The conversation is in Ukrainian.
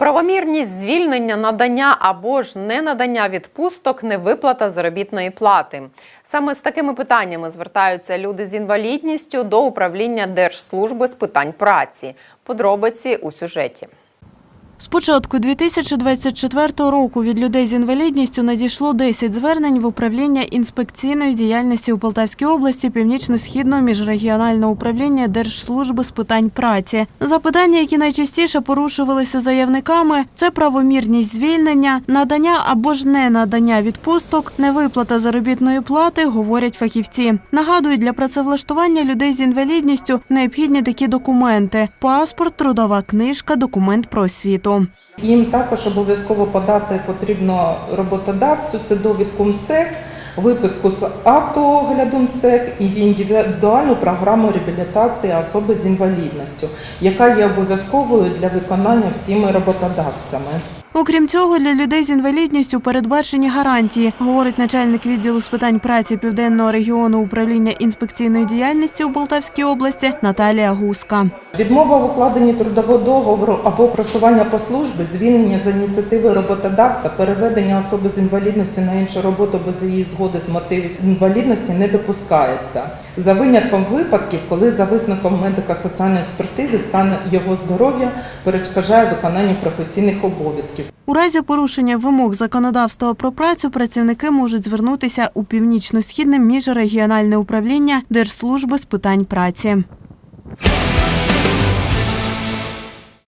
Правомірність звільнення, надання або ж ненадання відпусток, невиплата заробітної плати. Саме з такими питаннями звертаються люди з інвалідністю до управління Держслужби з питань праці. Подробиці у сюжеті. З початку 2024 року від людей з інвалідністю надійшло 10 звернень в управління інспекційної діяльності у Полтавській області Північно-Східного міжрегіонального управління Держслужби з питань праці. Запитання, які найчастіше порушувалися заявниками, це правомірність звільнення, надання або ж не надання відпусток, невиплата заробітної плати, говорять фахівці. Нагадують, для працевлаштування людей з інвалідністю необхідні такі документи: паспорт, трудова книжка, документ про освіту. Їм також обов'язково подати потрібно роботодавцю це довідку МСЕК, виписку з акту огляду МСЕК і в індивідуальну програму реабілітації особи з інвалідністю, яка є обов'язковою для виконання всіми роботодавцями. Окрім цього, для людей з інвалідністю передбачені гарантії, говорить начальник відділу з питань праці Південного регіону управління інспекційної діяльності у Полтавській області Наталія Гуска. Відмова в укладенні трудового договору або просування по службі, звільнення за ініціативи роботодавця, переведення особи з інвалідності на іншу роботу без її згоди з мотивів інвалідності не допускається. За винятком випадків, коли за висновком медико-соціальної експертизи стан його здоров'я перешкоджає виконанню професійних обов'язків. У разі порушення вимог законодавства про працю працівники можуть звернутися у північно-східне міжрегіональне управління Держслужби з питань праці.